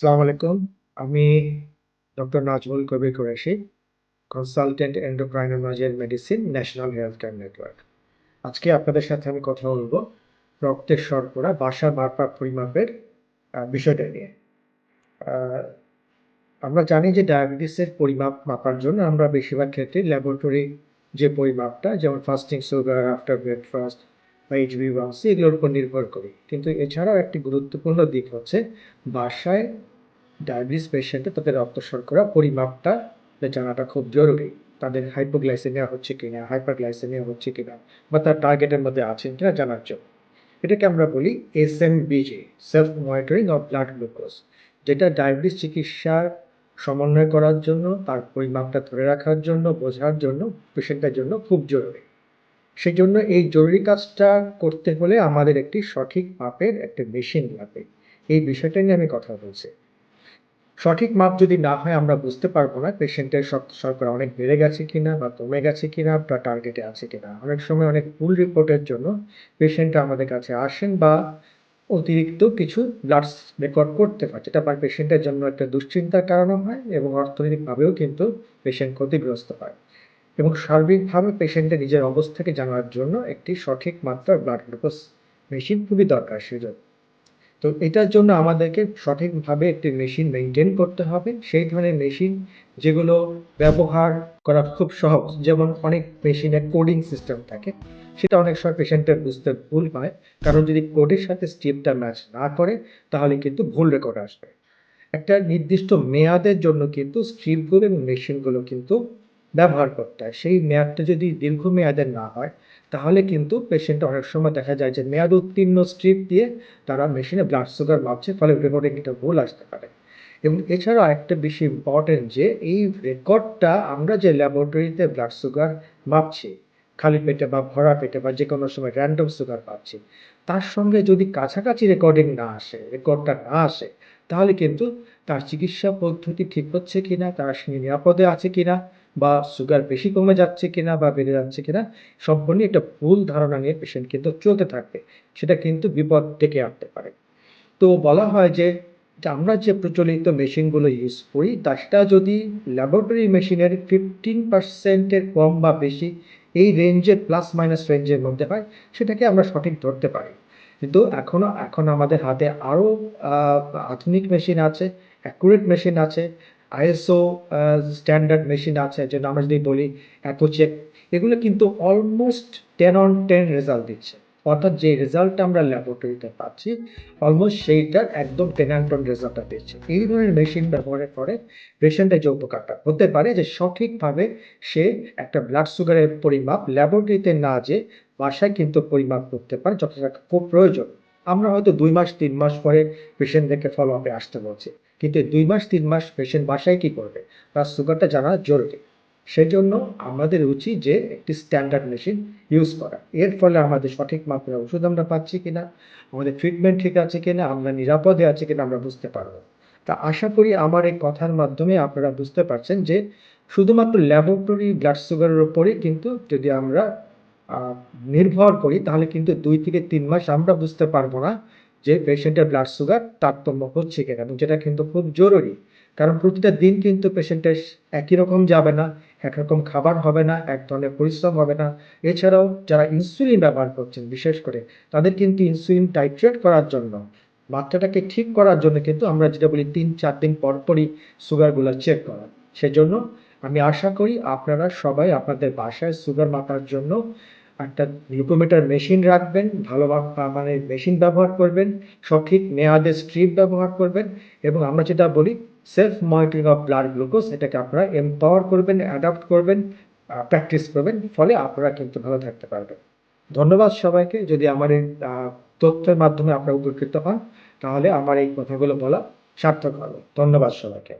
আসসালামু আলাইকুম। আমি doctor Nazmul Kabir Qureshi, consultant endocrinology and medicine, national health care network. আজকে আপনাদের সাথে আমি কথা বলব রক্তের শর্করা বাসা মাপা পরিমাপের বিষয়টা নিয়ে। আমরা জানি যে ডায়াবেটিসের পরিমাপ মাপার জন্য আমরা বেশিরভাগ ক্ষেত্রে ল্যাবরেটরি যে পরিমাপটা যেমন ফাস্টিং সুগার, আফটার ব্রেকফাস্ট বা এইচবি HbA1c এগুলোর উপর নির্ভর করে কিন্তু এছাড়াও একটি গুরুত্বপূর্ণ দিক হচ্ছে বাসায় ডায়াবেটিস পেশেন্টে তাদের রক্ত শর্করা পরিমাপটা জানাটা খুব জরুরি। তাদের হাইপোগ্লাইসেমিয়া হচ্ছে কিনা, হাইপারগ্লাইসেমিয়া হচ্ছে কিনা বা তার টার্গেটের মধ্যে আছেন কিনা জানার জন্য। এটাকে আমরা বলি SMBG self monitoring of blood glucose যেটা ডায়াবেটিস চিকিৎসার সমন্বয় করার জন্য, তার পরিমাপটা ধরে রাখার জন্য, বোঝার জন্য পেশেন্টের জন্য খুব জরুরি। সেজন্য এই জরুরি কাজটা করতে হলে আমাদের একটি সঠিক মাপের একটা মেশিন লাগবে। এই বিষয়টা নিয়ে আমি কথা বলছি। সঠিক মাপ যদি না হয় আমরা বুঝতে পারব না, পেশেন্টের শর্করা অনেক বেড়ে গেছে কিনা বা কমে গেছে কিনা বা টার্গেটে আছে কিনা। অনেক সময় অনেক ভুল রিপোর্টের জন্য পেশেন্টরা আমাদের কাছে আসেন বা অতিরিক্ত কিছু ব্লাড রেকর্ড করতে পারে। যেটা পেশেন্টের জন্য একটা দুশ্চিন্তার কারণও হয় এবং অর্থনৈতিকভাবেও কিন্তু পেশেন্ট ক্ষতিগ্রস্ত হয়। এবং সার্বিকভাবে পেশেন্টের নিজের অবস্থাকে জানার জন্য একটি সঠিক মাত্রার ব্লাড গ্লুকোজ মেশিন খুবই দরকার সেজন্য। তো এটার জন্য আমাদেরকে সঠিকভাবে একটি মেশিন মেনটেন করতে হবে। সেই ধরনের মেশিন যেগুলো ব্যবহার করা খুব সহজ। যেমন অনেক মেশিনে কোডিং সিস্টেম থাকে। সেটা অনেক সময় পেশেন্টের বুঝতে ভুল হয়। কারণ যদি কোডের সাথে স্ট্রিপটা ম্যাচ না করে, তাহলে কিন্তু ভুল রেকর্ড আসবে। একটা নির্দিষ্ট মেয়াদের জন্য কিন্তু স্ট্রিপগুলো এবং মেশিনগুলো কিন্তু ব্যবহার করতে হয়। সেই মেয়াদটা যদি দীর্ঘমেয়াদের না হয় তাহলে কিন্তু পেশেন্ট অনেক সময় দেখা যায় যে মেয়াদ উত্তীর্ণ স্ট্রিপ দিয়ে তারা মেশিনে ব্লাড সুগার মাপছে ফলে রেকর্ডে একটা ভুল আসতে পারে। এবং এছাড়াও আরেকটা বেশি ইম্পর্টেন্ট যে এই রেকর্ডটা আমরা যে ল্যাবরেটরিতে ব্লাড সুগার মাপছি, খালি পেটে বা ভরা পেটে বা যে কোনো সময় র‍্যান্ডম সুগার পাচ্ছি। তার সঙ্গে যদি কাছাকাছি রেকর্ডিং না আসে, রেকর্ডটা না আসে তাহলে কিন্তু তার চিকিৎসা পদ্ধতি ঠিক হচ্ছে কিনা, তার সঙ্গে নিরাপদে আছে কিনা বা সুগার বেশি কমে যাচ্ছে কিনা বা বেড়ে যাচ্ছে কিনা সম্পূর্ণ একটা ভুল ধারণা নিয়ে পেশেন্ট কিন্তু চলতে থাকবে। সেটা কিন্তু বিপদ ডেকে আনতে পারে। তো বলা হয় যে আমরা যে প্রচলিত মেশিনগুলো ইউজ করি সেটা যদি ল্যাবরেটরি মেশিনের 15% এর কম বা বেশি এই রেঞ্জের প্লাস মাইনাস রেঞ্জের মধ্যে হয় সেটাকে আমরা সঠিক ধরতে পারি। কিন্তু এখনও এখন আমাদের হাতে আরও আধুনিক মেশিন আছে, অ্যাকুরেট মেশিন আছে, আইএসও স্ট্যান্ডার্ড মেশিন আছে, যেটা আমরা যদি বলি অ্যাকোচেক এগুলো কিন্তু almost ten on ten result দিচ্ছে। অর্থাৎ যে রেজাল্টটা আমরা ল্যাবরেটরিতে পাচ্ছি অলমোস্ট সেইটার একদম টেন অন 10 রেজাল্টটা দিচ্ছে। এই ধরনের মেশিন ব্যবহারের পরে পেশেন্টের যে উপকারটা, হতে পারে যে সঠিকভাবে সে একটা ব্লাড সুগারের পরিমাপ ল্যাবরেটরিতে না যেয়ে বাসায় কিন্তু পরিমাপ করতে পারে, যতটা খুব প্রয়োজন। আমরা হয়তো দুই মাস, তিন মাস পরে পেশেন্টদেরকে ফলো আপে আসতে বলছি। কিন্তু দুই মাস তিন মাস পেশেন্ট বাসায় কি করবে? তার সুগারটা জানা জরুরি। সেজন্য আমাদের উচিত যে একটি স্ট্যান্ডার্ড মেশিন ইউজ করা। এর ফলে আমাদের সঠিক মাত্রার ওষুধ আমরা পাচ্ছি কিনা, আমাদের ট্রিটমেন্ট ঠিক আছে কিনা, আমরা নিরাপদে আছি কিনা আমরা বুঝতে পারব। তা আশা করি আমার এই কথার মাধ্যমে আপনারা বুঝতে পারছেন যে শুধুমাত্র ল্যাবরেটরি ব্লাড সুগারের উপরেই কিন্তু যদি আমরা নির্ভর করি তাহলে কিন্তু দুই থেকে তিন মাস আমরা বুঝতে পারব না যে পেশেন্টের ব্লাড সুগার তারতম্য হচ্ছে কিনা এবং যেটা কিন্তু খুব জরুরি। কারণ প্রতিটা দিন কিন্তু পেশেন্টের একই রকম যাবে না, একরকম খাবার হবে না, এক ধরনের পরিশ্রম হবে না। এছাড়াও যারা ইনসুলিন ব্যবহার করছেন বিশেষ করে তাদের কিন্তু ইনসুলিন টাইট্রেট করার জন্য মাত্রাটাকে ঠিক করার জন্য কিন্তু আমরা যেটা বলি ৩-৪ দিন পর পরই সুগারগুলো চেক করা। সেজন্য আমি আশা করি আপনারা সবাই আপনাদের বাসায় সুগার মাপার জন্য একটা গ্লুকোমিটার মেশিন রাখবেন, ভালো মানে মেশিন ব্যবহার করবেন, সঠিক মেয়াদে স্ট্রিপ ব্যবহার করবেন এবং আমরা যেটা বলি self monitoring of blood glucose এটাকে আপনারা এম্পাওয়ার করবেন, অ্যাডাপ্ট করবেন, প্র্যাকটিস করবেন। ফলে আপনারা কিন্তু ভালো থাকতে পারবেন। ধন্যবাদ সবাইকে। যদি আমার এই তথ্যের মাধ্যমে আপনারা উপকৃত হন তাহলে আমার এই কথাগুলো বলা সার্থক হবে। ধন্যবাদ সবাইকে।